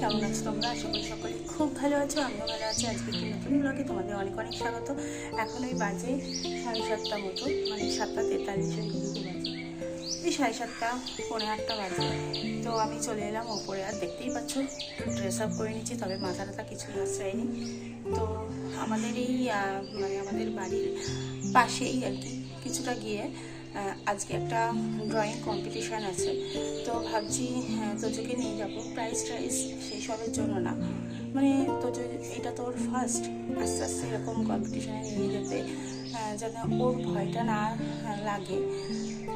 কেমন আছো তোমরা? আশা সকলে খুব ভালো আছো, আমিও ভালো আছি। আজকে একটি নতুন ব্লগে তোমাদের অনেক অনেক স্বাগত। এখন ওই বাজে সাড়ে সাতটা মতো মানে সাতটা তেতাল্লিশের এই সাড়ে সাতটা, পৌনে আটটা বাজে। তো আমি চলে এলাম ওপরে, আর দেখতেই পাচ্ছ ড্রেস আপ করে নিচ্ছি, তবে মাথা টাথা কিছুই আশ্রয়নি তো আমাদের এই মানে আমাদের বাড়ির পাশেই আর কি কিছুটা গিয়ে আজকে একটা ড্রয়িং কম্পিটিশান আছে। তো ভাবছি হ্যাঁ, তোজোকে নিয়ে যাব। প্রাইজ সেই সবের জন্য না। মানে তোজো এটা তোর ফার্স্ট আস্তে আস্তে এরকম কম্পিটিশানে নিয়ে যেতে যেন ওর ভয়টা না লাগে।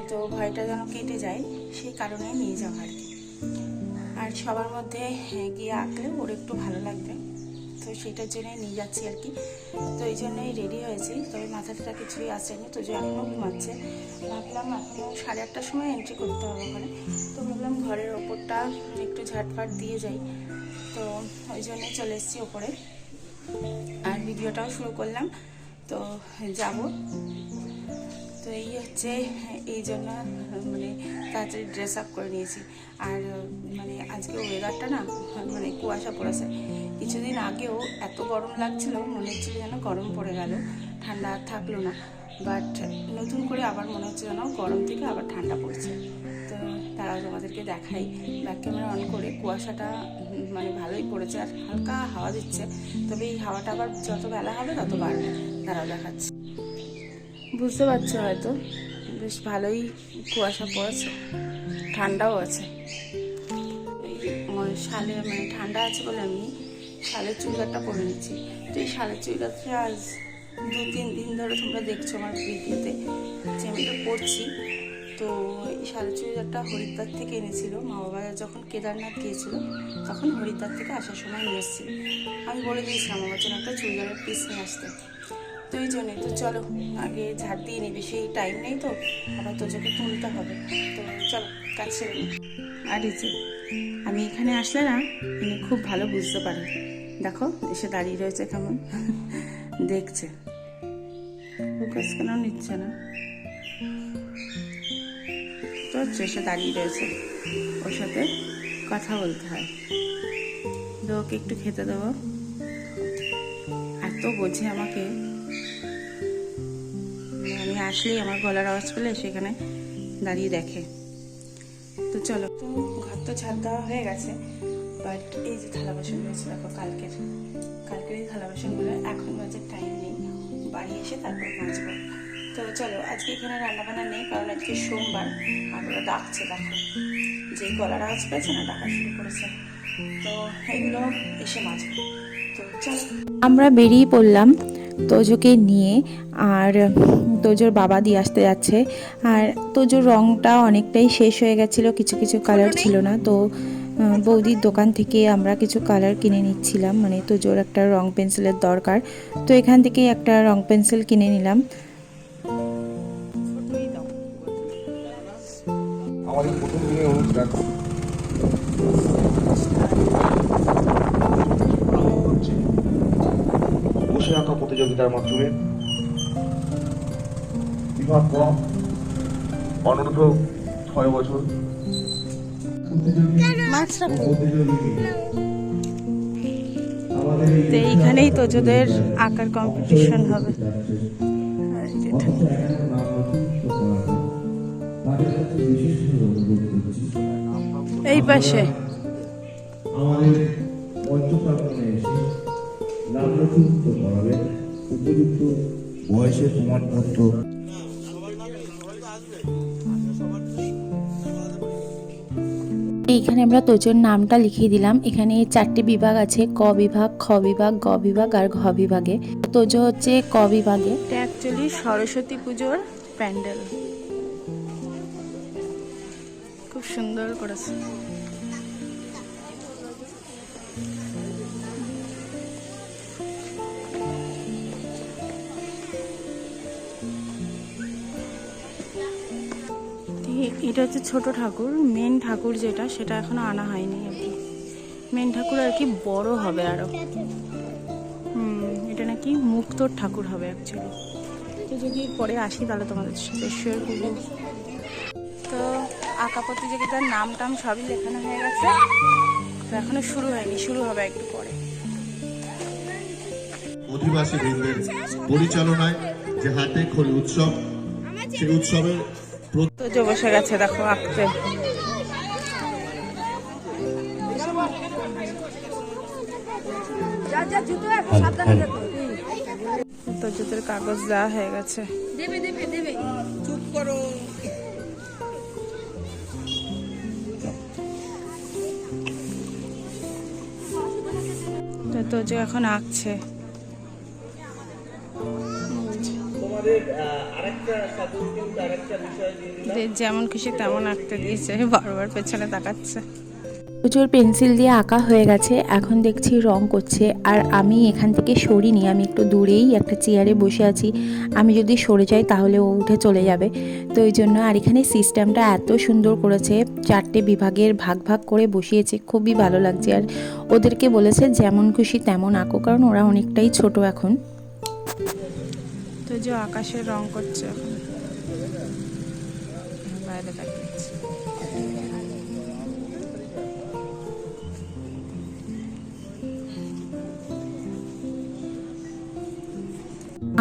তো ভয়টা যেন কেটে যায় সেই কারণে নিয়ে যাওয়া আর কি। আর সবার মধ্যে হ্যাঁ, গিয়ে আঁকলে ওর একটু ভালো লাগবে। তো সেটার জন্যই নিয়ে যাচ্ছি আর কি। তো এই জন্যই রেডি হয়েছি। তবে মাথাটা কিছুই আসেনি। তো যে এখনও ঘুমাচ্ছে ভাবলাম এখনও সাড়ে আটটার সময় এন্ট্রি করতে হবে ওখানে। তো ভাবলাম ঘরের ওপরটা একটু ঝাটফাট দিয়ে যাই। তো ওই জন্যই চলে এসেছি ওপরে। আর ভিডিওটাও শুরু করলাম। তো যাব। তো এই হচ্ছে, এই জন্য মানে তাড়াতাড়ি ড্রেস আপ করে নিয়েছি। আর মানে আজকে ওয়েদারটা না মানে কুয়াশা পড়েছে। কিছুদিন আগেও এত গরম লাগছিল, মনে হচ্ছিল যেন গরম পড়ে গেল, ঠান্ডা আর থাকল না। বাট নতুন করে আবার মনে হচ্ছে যেন গরম থেকে আবার ঠান্ডা পড়ছে। তো তারাও তোমাদেরকে দেখাই। ব্যাক ক্যামেরা অন করে কুয়াশাটা মানে ভালোই পড়েছে, আর হালকা হাওয়া দিচ্ছে। তবে এই হাওয়াটা আবার যত বেলা হবে, তত বাড়বে। তারাও দেখাচ্ছে। বুঝতে পারছ হয়তো। বেশ ভালোই কুয়াশা পড়েছে, ঠান্ডাও আছে। আমার শালে মানে ঠান্ডা আছে বলে আমি শালের চুড়িদারটা পরে নিচ্ছি। তো এই শালের চুড়িদারটা আজ দু, তিন দিন ধরে তোমরা দেখছ আমার ভিডিওতে যে আমি এটা পরছি। তো এই শালের চুড়িদারটা হরিদ্বার থেকে এনেছিল। মা বাবা যখন কেদারনাথ গিয়েছিল, তখন হরিদ্বার থেকে আসার সময় নিয়ে এসেছিল। আমি বলে দিয়েছিলাম, আমার জন্য একটা চুড়িদারের পিস নিয়ে আসতে। তো এই জন্যই তো চলো, আগে ঝাড় দিয়ে নিই বেশি টাইম নেই তো, আবার তোজোকে তুলতে হবে। তো চলো, কাজ আর এই যে, আমি এখানে আসলে না ইনি খুব ভালো বুঝতে পারে। দেখো, এসে দাঁড়িয়ে রয়েছে কেমন। দেখছে। ফোকাস কেন নিচ্ছে না? তো এসে দাঁড়িয়ে রয়েছে, ওর সাথে কথা বলতে হয়। তো একটু খেতে দেবো। এত বোঝে আমাকে আমি আসলেই আমার গলার আওয়াজ পেলে সেখানে দাঁড়িয়ে দেখে। তো চলো, তো ঘর তো ছাদ দেওয়া হয়ে গেছে বাট এই যে থালা বাসন রয়েছে, দেখো কালকের কালকের এই থালা বাসনগুলো এখন বাজে টাইম নেই। বাড়ি এসে তারপর মাজবো। তো চলো, আজকে এখানে রান্নাবান্না নেই, কারণ আজকে সোমবার আর ওরা ডাকছে, দেখো। যেই গলার আওয়াজ পেয়েছে না, ডাকা শুরু করেছে। তো এগুলো এসে মাজবো। আমরা বেরিয়ে পড়লাম তোজোকে নিয়ে আর তোজোর বাবা দিয়ে আসতে যাচ্ছে। আর তোজোর রঙটা অনেকটাই শেষ হয়ে গেছিল কিছু কিছু কালার ছিল না। তো বৌদির দোকান থেকে আমরা কিছু কালার কিনে নিচ্ছিলাম। মানে তোজোর একটা রং পেন্সিলের দরকার। তো এখান থেকে একটা রং পেন্সিল কিনে নিলাম। আমাদের প্রথম দিনে অনুষ্ঠান বসে আঁকা প্রতিযোগিতার মাধ্যমে বিভাগ ক অনূর্ধ্ব ছয় বছর। তো এইখানেই তোজোদের আঁকার কম্পিটিশন হবে। এই পাশে। আমাদের করাবেন উপযুক্ত বয়সের প্রমাণপত্র এইখানে আমরা তোজোর নামটা লিখিয়ে দিলাম। এখানে চারটি বিভাগ আছে ক বিভাগ খ বিভাগ গ বিভাগ আর ঘ বিভাগে। তোজো হচ্ছে ক বিভাগে। এটা অ্যাকচুয়ালি সরস্বতী পুজোর প্যান্ডেল। খুব সুন্দর করেছে। এটা হচ্ছে ছোট ঠাকুর মেন ঠাকুর যেটা, সেটা এখনও আনা হয়নি আর কি। মেন ঠাকুর আর কি বড় হবে আরও। হুম, এটা নাকি মুক্তোর ঠাকুর হবে অ্যাকচুয়ালি তো যদি পরে আসি তাহলে তোমাদের সাথে শেয়ার করব। তো আঁকা প্রতিযোগিতার নাম টাম সবই লেখানো হয়ে গেছে। তো এখনও শুরু হয়নি, শুরু হবে একটু পরে। অধিবাসী বৃন্দের পরিচালনায় যে হাতে খড়ি উৎসব, সেই উৎসবের তো বসে গেছে দেখো আঁকতে। তো জুতের কাগজ দেওয়া হয়ে গেছে। তো তো যে এখন আঁকছে। যেমন খুশি তেমন আঁকতে দিয়েছে বারবার পেছনে তাকাচ্ছে। প্রচুর পেন্সিল দিয়ে আঁকা হয়ে গেছে এখন দেখছি রং করছে আর আমি এখান থেকে সরিনি আমি একটু দূরেই একটা চেয়ারে বসে আছি। আমি যদি সরে যাই তাহলে ও উঠে চলে যাবে। তো ওই জন্য আর এখানে সিস্টেমটা এত সুন্দর করেছে চারটে বিভাগের ভাগ ভাগ করে বসিয়েছে খুবই ভালো লাগছে। আর ওদেরকে বলেছে যেমন খুশি তেমন আঁকো কারণ ওরা অনেকটাই ছোট এখন। তো যে আকাশের রং করছে এখন। বাইরে তাকিয়েছে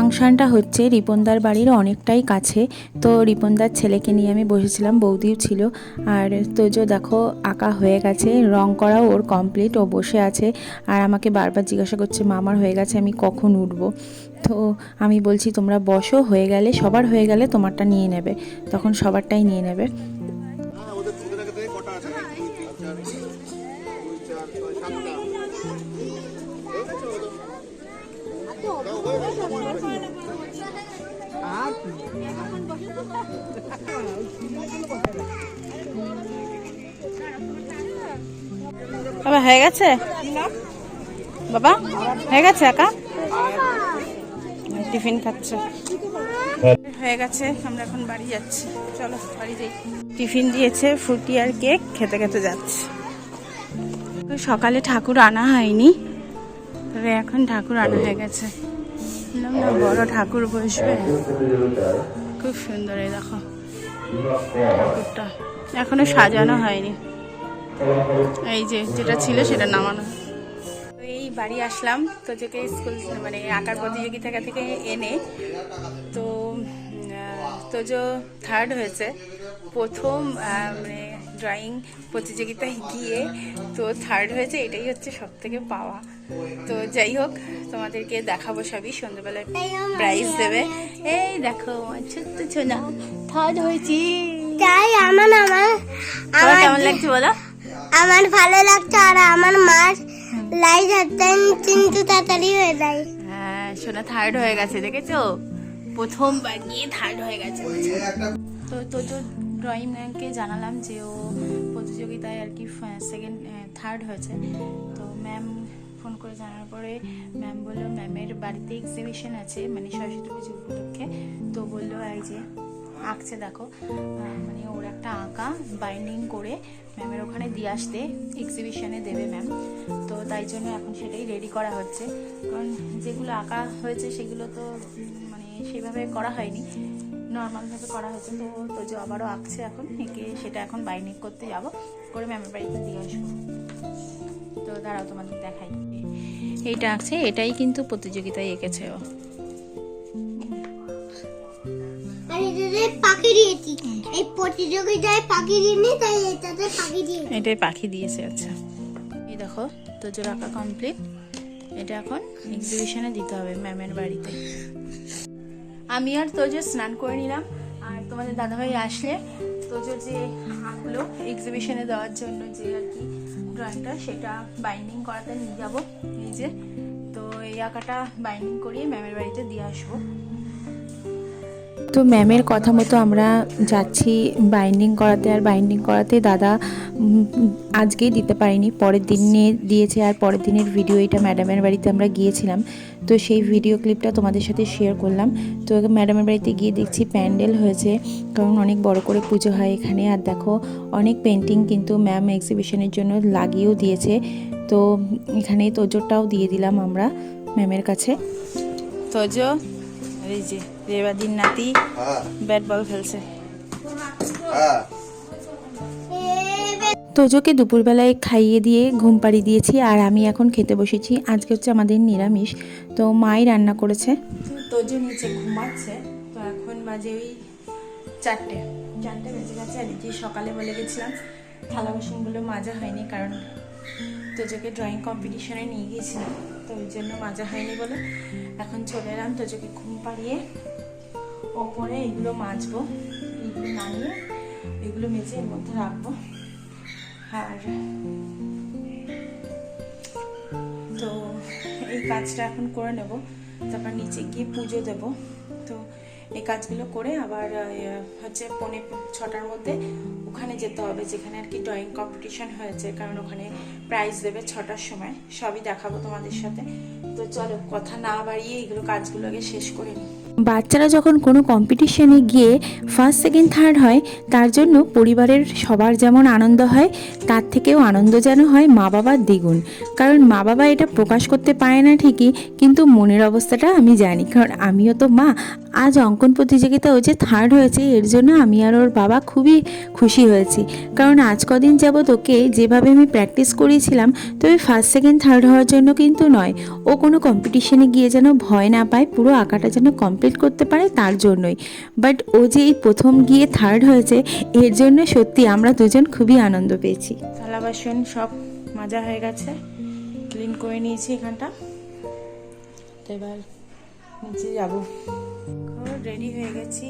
ফাংশনটা হচ্ছে রিপনদার বাড়ির অনেকটাই কাছে। তো রিপনদার ছেলেকে নিয়ে আমি বসেছিলাম, বৌদিও ছিল। আর তোজো দেখো, আঁকা হয়ে গেছে, রং করাও ওর কমপ্লিট ও বসে আছে। আর আমাকে বারবার জিজ্ঞাসা করছে মামার হয়ে গেছে, আমি কখন উঠবো? তো আমি বলছি, তোমরা বসো, হয়ে গেলে, সবার হয়ে গেলে তোমারটা নিয়ে নেবে। তখন সবারটাই নিয়ে নেবে। হয়ে গেছে? বাবা, হয়ে গেছে একা? টিফিন খাচ্ছে। হয়ে গেছে, আমরা এখন বাড়ি যাচ্ছি। চলো, বাড়ি যাই। টিফিন দিয়েছে ফ্রুটি আর কেক, খেতে খেতে যাচ্ছে। সকালে ঠাকুর আনা হয়নি, তবে এখন ঠাকুর আনা হয়ে গেছে। বড় ঠাকুর বসবে। খুব সুন্দর এই দেখো, ঠাকুরটা। এখনও সাজানো হয়নি। এই যে যেটা ছিল সেটা নামানো তো এই বাড়ি আসলাম তো তোকে স্কুল মানে আঁকার প্রতিযোগিতা থেকে এনে তো তোজো থার্ড হয়েছে প্রথম মানে ড্রয়িং প্রতিযোগিতায় গিয়ে তো থার্ড হয়েছে এটাই হচ্ছে সব থেকে পাওয়া। তো যাই হোক তোমাদেরকে দেখাবো সবই সন্ধ্যেবেলায় প্রাইজ দেবে। এই দেখো আমার ছোট্ট ছোনা থার্ড হয়েছি। তাই আমার আমার কেমন লাগছে বলো? আমার ভালো লাগছে আর আমার মার লাইট হাতেন কিন্তু তাড়াতাড়ি হয়ে যায়। হ্যাঁ সোনা থার্ড হয়ে গেছে, দেখেছ? প্রথমবার গিয়ে থার্ড হয়ে গেছে। তো তো তো ড্রয়িং ম্যামকে জানালাম যে ও প্রতিযোগিতায় আর কি সেকেন্ড থার্ড হয়েছে। তো ম্যাম ফোন করে জানার পরে ম্যাম বলল ম্যামের বাড়িতে এক্সিবিশন আছে মানে সরস্বতী পুজো উপলক্ষে। তো বলল এই যে আঁকছে, দেখো। মানে ওর একটা আঁকা বাইন্ডিং করে ম্যামের ওখানে দিয়ে আসতে এক্সিবিশনে দেবে ম্যাম তো তাই জন্য এখন সেটাই রেডি করা হচ্ছে। কারণ যেগুলো আঁকা হয়েছে সেগুলো তো মানে সেভাবে করা হয়নি। নর্মালভাবে করা হয়েছে তো তো যে আবারও আঁকছে এখন, এঁকে সেটা এখন বাইন্ডিং করতে যাব, করে ম্যামের বাড়িতে দিয়ে আসব। তো দাঁড়াও তোমাদের দেখাই। এইটা আঁকছে, এটাই কিন্তু প্রতিযোগিতায় এঁকেছে ও। এটাতে পাখি দিয়েছি। এই প্রতিযোগিতায় পাখি দিইনি, তাই এটাতে পাখি দিয়েছি। এটাই পাখি দিয়েছে আচ্ছা। এই দেখো, তোজোর আঁকা কমপ্লিট এটা এখন এক্সিবিশনে দিতে হবে ম্যামের বাড়িতে। আমি আর তোজো স্নান করে নিলাম। আর তোমাদের দাদাভাই আসলে তোজো যে আঁকলো এক্সিবিশনে দেওয়ার জন্য যে আর কি ড্রয়িংটা সেটা বাইন্ডিং করাতে নিয়ে যাব যে তো এই আঁকাটা বাইন্ডিং করিয়ে ম্যামের বাড়িতে দিয়ে আসব। তো ম্যামের কথা মতো আমরা যাচ্ছি বাইন্ডিং করাতে। আর বাইন্ডিং করাতে দাদা আজকেই দিতে পারিনি। পরের দিনে দিয়েছে আর পরের দিনের ভিডিও এটা ম্যাডামের বাড়িতে আমরা গিয়েছিলাম। তো সেই ভিডিও ক্লিপটা তোমাদের সাথে শেয়ার করলাম। তো ম্যাডামের বাড়িতে গিয়ে দেখছি প্যান্ডেল হয়েছে। কারণ অনেক বড় করে পুজো হয় এখানে। আর দেখো অনেক পেন্টিং কিন্তু ম্যাম এক্সিবিশনের জন্য লাগিয়েও দিয়েছে। তো এখানে তোজোরটাও দিয়ে দিলাম আমরা ম্যামের কাছে। তোজো এই যে। রেবাদির নাতি ব্যাট বল খেলছে তোজোকে দুপুরবেলায় খাইয়ে দিয়ে ঘুম পাড়ি দিয়েছি আর আমি এখন খেতে বসেছি। আজকে হচ্ছে আমাদের নিরামিষ। তো মাই রান্না করেছে। তোজো নিচে ঘুমাচ্ছে। তো এখন বাজে ওই চারটে। চারটে বেজে গেছে। আর যে সকালে বলে গেছিলাম থালা বাসনগুলো মাজা হয়নি কারণ তোজোকে ড্রয়িং কম্পিটিশনে নিয়ে গিয়েছিলাম। তো ওই জন্য মাজা হয়নি বলে এখন চলে এলাম তোজোকে ঘুম পাড়িয়ে। ওপরে এগুলো মাজবো, এগুলো নামিয়ে এগুলো মেজে এর মধ্যে রাখব। আর তো এই কাজটা এখন করে নেব, তারপর নিচে গিয়ে পুজো দেব। তো এই কাজগুলো করে আবার হচ্ছে পনে ছটার মধ্যে ওখানে যেতে হবে, যেখানে আর কি ড্রয়িং কম্পিটিশন হয়েছে, কারণ ওখানে প্রাইজ দেবে ছটার সময়। সবই দেখাবো তোমাদের সাথে। তো চলো, কথা না বাড়িয়ে এগুলো কাজগুলো আগে শেষ করে নিই। বাচ্চারা যখন কোনো কম্পিটিশনে গিয়ে ফার্স্ট সেকেন্ড থার্ড হয়, তার জন্য পরিবারের সবার যেমন আনন্দ হয়, তার থেকেও আনন্দ যেন হয় মা বাবার দ্বিগুণ। কারণ মা বাবা এটা প্রকাশ করতে পারে না ঠিকই, কিন্তু মনের অবস্থাটা আমি জানি। কারণ আমিও তো মা। আজ অঙ্কন প্রতিযোগিতা ও যে থার্ড হয়েছে, এর জন্য আমি আর ওর বাবা খুবই খুশি হয়েছি। কারণ আজ কদিন যাবৎ ওকে যেভাবে আমি প্র্যাকটিস করিয়েছিলাম, তবে ফার্স্ট সেকেন্ড থার্ড হওয়ার জন্য কিন্তু নয়। ও কোনো কম্পিটিশনে গিয়ে যেন ভয় না পায়, পুরো আঁকাটা যেন কমপ্লিট করতে পারে তার জন্যই। বাট ও যে এই প্রথম গিয়ে থার্ড হয়েছে, এর জন্য সত্যি আমরা দুজন খুবই আনন্দ পেয়েছি। থালা বাসন সব মাজা হয়ে গেছে। ক্লিন করে নিয়েছি এখানটা। এবার নিচে যাব। রেডি হয়ে গেছি।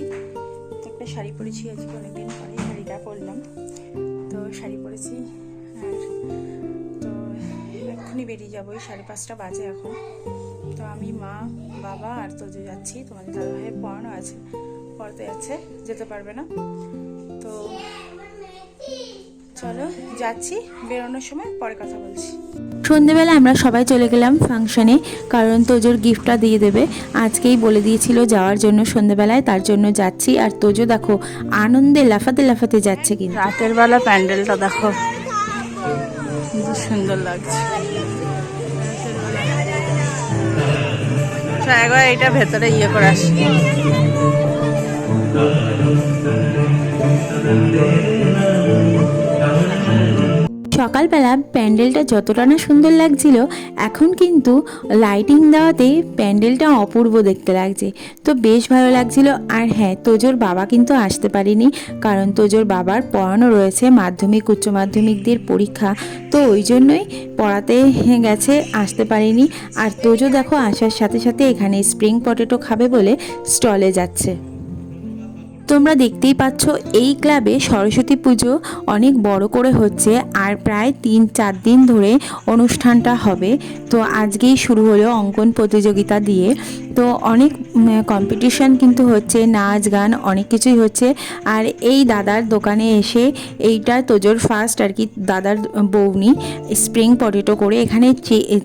একটা শাড়ি পরেছি, আজকে অনেকদিন পরে শাড়িটা পরলাম। তো শাড়ি পরেছি আর তো এক্ষুনি বেরিয়ে যাব। ওই সাড়ে পাঁচটা বাজে এখন। তো আমি মা বাবা আর তো যে যাচ্ছি তোমাদের দাদা ভাইয়ের পড়ানো আছে পড়তে যাচ্ছে যেতে পারবে না। তো চলো যাচ্ছি বেরোনোর সময় পরে কথা বলছি। সন্ধেবেলা আমরা সবাই চলে গেলাম ফাংশনে কারণ তোজোর গিফটটা দিয়ে দেবে। আজকেই বলে দিয়েছিল যাওয়ার জন্য সন্ধেবেলায় তার জন্য যাচ্ছি। আর তোজো দেখো আনন্দে লাফাতে লাফাতে যাচ্ছে কিন্তু। রাতের বেলা প্যান্ডেলটা দেখো সুন্দর লাগছে। একবার এটা ভেতরে ইয়ে করে আসি। সকালবেলা প্যান্ডেলটা যতটা না সুন্দর লাগছিল, এখন কিন্তু লাইটিং দেওয়াতে প্যান্ডেলটা অপূর্ব দেখতে লাগছে। তো বেশ ভালো লাগছিল। আর হ্যাঁ তোজোর বাবা কিন্তু আসতে পারেনি, কারণ তোজোর বাবার পড়ানো রয়েছে মাধ্যমিক, উচ্চ মাধ্যমিকদের পরীক্ষা। তো ওই জন্যই পড়াতে গেছে, আসতে পারিনি। আর তোজো দেখো, আসার সাথে সাথে এখানে স্প্রিং পটেটো খাবে বলে স্টলে যাচ্ছে। তোমরা দেখতেই পাচ্ছ, এই ক্লাবে সরস্বতী পুজো অনেক বড় করে হচ্ছে আর প্রায় তিন, চার দিন ধরে অনুষ্ঠানটা হবে। তো আজকেই শুরু হলো অঙ্কন প্রতিযোগিতা দিয়ে। তো অনেক কম্পিটিশন কিন্তু হচ্ছে, নাচ, গান অনেক কিছুই হচ্ছে। আর এই দাদার দোকানে এসে এইটা তোজোর ফার্স্ট আর কি দাদার বৌনি স্প্রিং পটেটো করে এখানে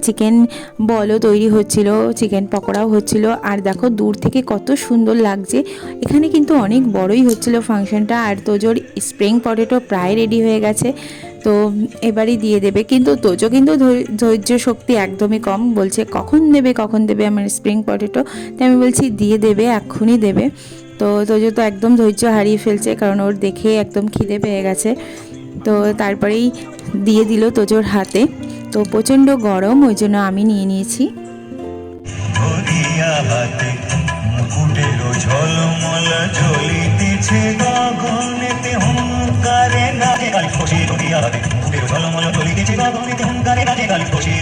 চিকেন বলও তৈরি হচ্ছিল চিকেন পকোড়াও হচ্ছিল। আর দেখো দূর থেকে কত সুন্দর লাগছে। এখানে কিন্তু অনেক বড়ই হচ্ছিল ফাংশনটা আর তোজোর স্প্রিং পটেটো প্রায় রেডি হয়ে গেছে, তো এবারই দিয়ে দেবে। কিন্তু তোজো কিন্তু ধৈর্য শক্তি একদমই কম, বলছে কখন দেবে কখন দেবে আমার স্প্রিং পটেটো? তাই আমি বলছি দিয়ে দেবে, এক্ষুনি দেবে। তো তোজো তো একদম ধৈর্য হারিয়ে ফেলছে, কারণ ওর দেখে একদম খিদে পেয়ে গেছে। তো তারপরেই দিয়ে দিল তোজোর হাতে। তো প্রচণ্ড গরম, ওই জন্য আমি নিয়ে নিয়েছি। ঝলমল জ্বলিতেছে গগনেতে হুঙ্কারে নাচে গাল খুশি হাতে মুকুটেরও ঝলমল জ্বলিতেছে গগনেতে হুঙ্কারে নাচে গাল খুশি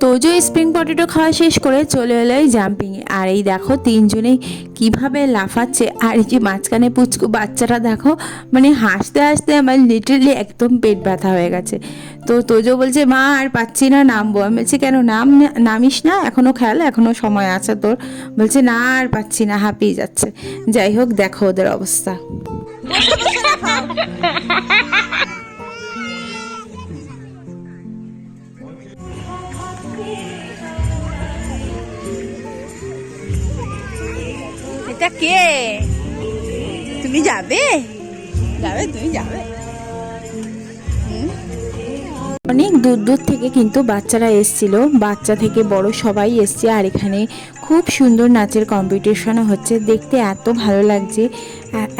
তোজো স্প্রিং পটেটো খাওয়া শেষ করে চলে এলো এই জাম্পিংয়ে আর এই দেখো তিনজনেই কীভাবে লাফাচ্ছে আর এই যে মাঝখানে পুচকু বাচ্চাটা দেখো মানে হাসতে হাসতে আমার লিটারলি একদম পেট ব্যথা হয়ে গেছে। তো তোজো বলছে, মা, আর পাচ্ছি না, নামবো। আমি বলছি, কেন, নাম নামিস না? এখনও খেয়াল এখনও সময় আছে তোর? বলছে, না, আর পাচ্ছি না। হাঁপিয়ে যাচ্ছে। যাই হোক, দেখো ওদের অবস্থা। এটা কে? তুমি যাবে? যাবে তুমি যাবে। অনেক দূর দূর থেকে কিন্তু বাচ্চারা এসছিল। বাচ্চা থেকে বড় সবাই এসছে। আর এখানে খুব সুন্দর নাচের কম্পিটিশনও হচ্ছে। দেখতে এত ভালো লাগছে।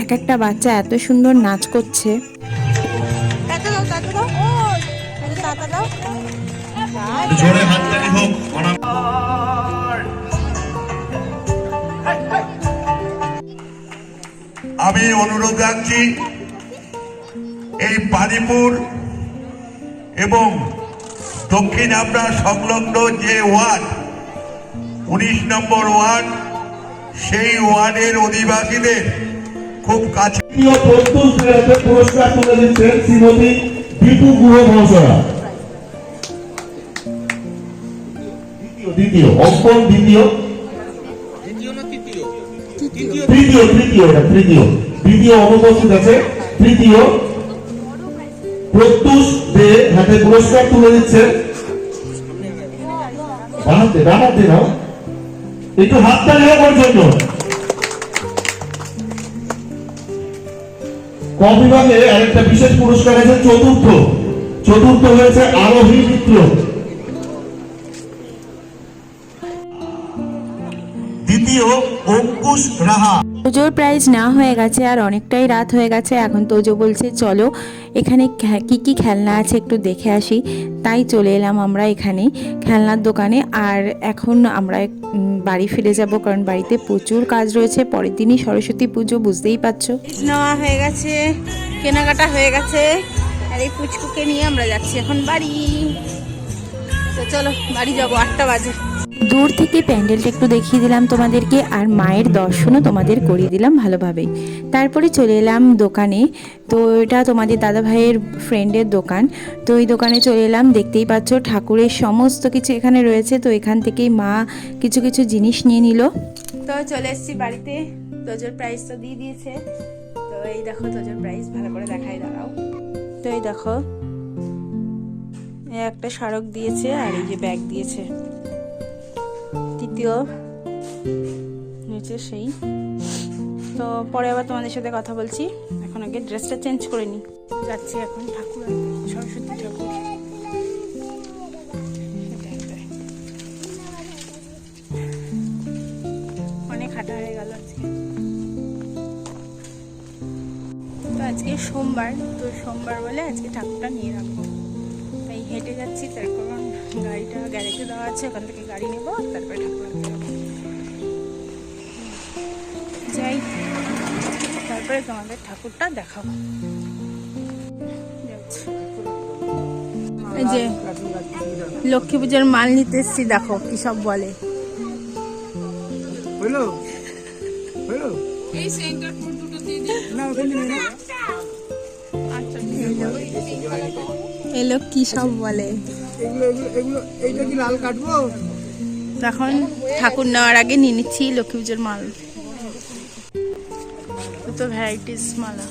এক একটা বাচ্চা এত সুন্দর নাচ করছে। জোরে হাততালি আমি অনুরোধ রাখছি, এই পানিপুর এবং দক্ষিণ আমরা সংলগ্ন যে ওয়ার্ড, উনিশ নম্বর ওয়ার্ড, সেই ওয়ার্ডের অধিবাসীদের খুব কাছে দ্বিতীয় দ্বিতীয়, অঙ্কন দ্বিতীয়। তৃতীয় তৃতীয় এটা, তৃতীয়। দ্বিতীয় অনুপস্থিত আছে। তৃতীয়। প্রত্যুষ দে হাতে পুরস্কার তুলে দিচ্ছেন। বানাতে বানাতে নাও। একটু হাতটা হোক ওর জন্য ক বিভাগে আরেকটা বিশেষ পুরস্কার আছে, চতুর্থ। চতুর্থ হয়েছে আরোহী মিত্র। অঙ্কুশ রাহা। তোজোর প্রাইজ না হয়ে গেছে আর অনেকটাই রাত হয়ে গেছে। এখন তোজো বলছে চলো এখানে কি কি খেলনা আছে একটু দেখে আসি। তাই চলে এলাম আমরা এখানে খেলনার দোকানে। আর এখন আমরা বাড়ি ফিরে যাব কারণ বাড়িতে প্রচুর কাজ রয়েছে। পরের দিনই সরস্বতী পুজো বুঝতেই পারছ। নেওয়া হয়ে গেছে কেনাকাটা হয়ে গেছে। আর এই পুচকুকে নিয়ে আমরা যাচ্ছি এখন বাড়ি। তো চলো বাড়ি যাব আটটা বাজে। দূর থেকে প্যান্ডেলটা একটু দেখিয়ে দিলাম তোমাদেরকে, আর মায়ের দর্শনও তোমাদের করিয়ে দিলাম ভালোভাবে। তারপরে চলে এলাম দোকানে। তো এটা তোমাদের দাদা ভাইয়ের ফ্রেন্ডের দোকান। তো এই দোকানে চলে এলাম, দেখতেই পাচ্ছ ঠাকুরের সমস্ত কিছু এখানে রয়েছে। তো এখান থেকেই মা কিছু কিছু জিনিস নিয়ে নিল। তো চলে এসেছি বাড়িতে। তোজোর প্রাইস তো দিয়ে দিয়েছে। তো এই দেখো তোজোর প্রাইস ভালো করে দেখাই, দাঁড়াও। তো এই দেখো একটা স্মারক দিয়েছে আর এই যে ব্যাগ দিয়েছে। তৃতীয় নিচে সেই। তো পরে আবার তোমাদের সাথে কথা বলছি। এখন আগে ড্রেসটা চেঞ্জ করে নিই যাচ্ছি এখন ঠাকুর সরস্বতী ঠাকুর। অনেক হাঁটা হয়ে গেল আজকে। তো আজকে সোমবার, তো সোমবার বলে আজকে ঠাকুরটা নিয়ে রাখব তাই হেঁটে যাচ্ছি তার কারণ গাড়িটা, গ্যারেজে দেওয়া আছে, ওখান থেকে গাড়ি নেব তারপরে ঠাকুর যাই তারপরে তোমাদের ঠাকুরটা দেখাবো। এই যে লক্ষ্মী পুজোর মাল নিতে এসছি দেখো কি সব বলে। এলো কি সব বলে? এখন ঠাকুর নেওয়ার আগে নিয়ে নিচ্ছি লক্ষ্মী পুজোর মাল। কত ভ্যারাইটিস মালা।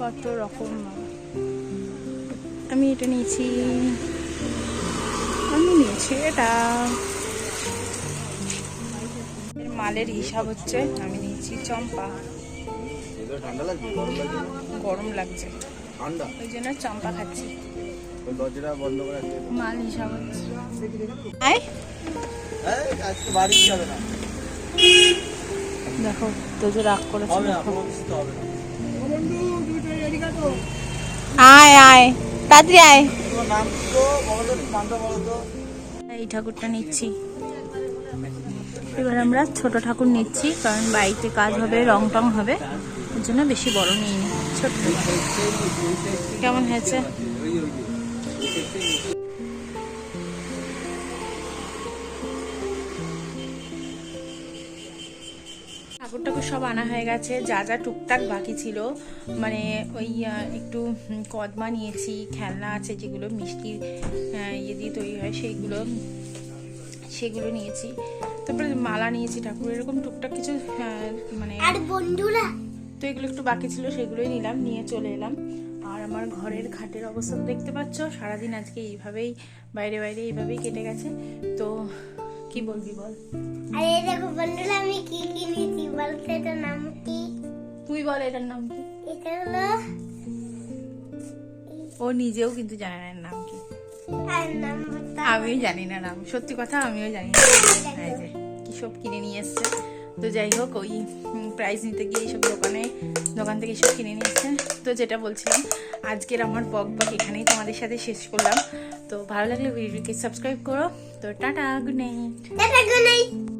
কত রকম মালা। আমি এটা নিয়েছি। আমি নিয়েছি এটা। মালের হিসাব হচ্ছে আমি নিয়েছি চম্পা। গরম লাগছে? ওই জন্য চম্পা খাচ্ছি। মাল হিসাব হচ্ছে আয়? দেখো তোদের রাগ করেছে। আয় আয় তাড়াতাড়ি আয়। এই ঠাকুরটা নিচ্ছি। এবার আমরা ছোট ঠাকুর নিচ্ছি কারণ বাড়িতে কাজ হবে রং টং হবে। ওর জন্য বেশি বড় নিইনি ছোট্ট। কেমন হয়েছে? ঠাকুর ঠাকুর সব আনা হয়ে গেছে যা যা টুকটাক বাকি ছিল। মানে ওই একটু কদমা নিয়েছি খেলনা আছে যেগুলো মিষ্টি ইয়ে দিয়ে তৈরি হয় সেইগুলো সেগুলো নিয়েছি। তারপরে মালা নিয়েছি ঠাকুর এরকম টুকটাক কিছু মানে আর বন্ধুরা? তো এগুলো একটু বাকি ছিল সেগুলোই নিলাম নিয়ে চলে এলাম। আর আমার ঘরের খাটের অবস্থা তো দেখতে পাচ্ছ সারাদিন আজকে এইভাবেই বাইরে বাইরে এইভাবেই কেটে গেছে। তো কি বলবি বল? আর দেখো বন্ধুরা আমি কি কিনেছি বলতে এটার নাম কি? তুই বল এটার নাম কি? এটা হলো ও নিজেও কিন্তু জানে না এর নাম কি। আমিও জানি না নাম। সত্যি কথা আমিও জানি না। কি সব কিনে নিয়ে এসছে। তো যাই হোক ওই প্রাইজ নিতে গিয়ে এইসব দোকানে দোকান থেকে সব কিনে নিয়ে এসছে। তো যেটা বলছিলাম আজকের আমার বক বক এখানেই তোমাদের সাথে শেষ করলাম। তো ভালো লাগলে ভিডিওকে সাবস্ক্রাইব করো তো tata good night tata good night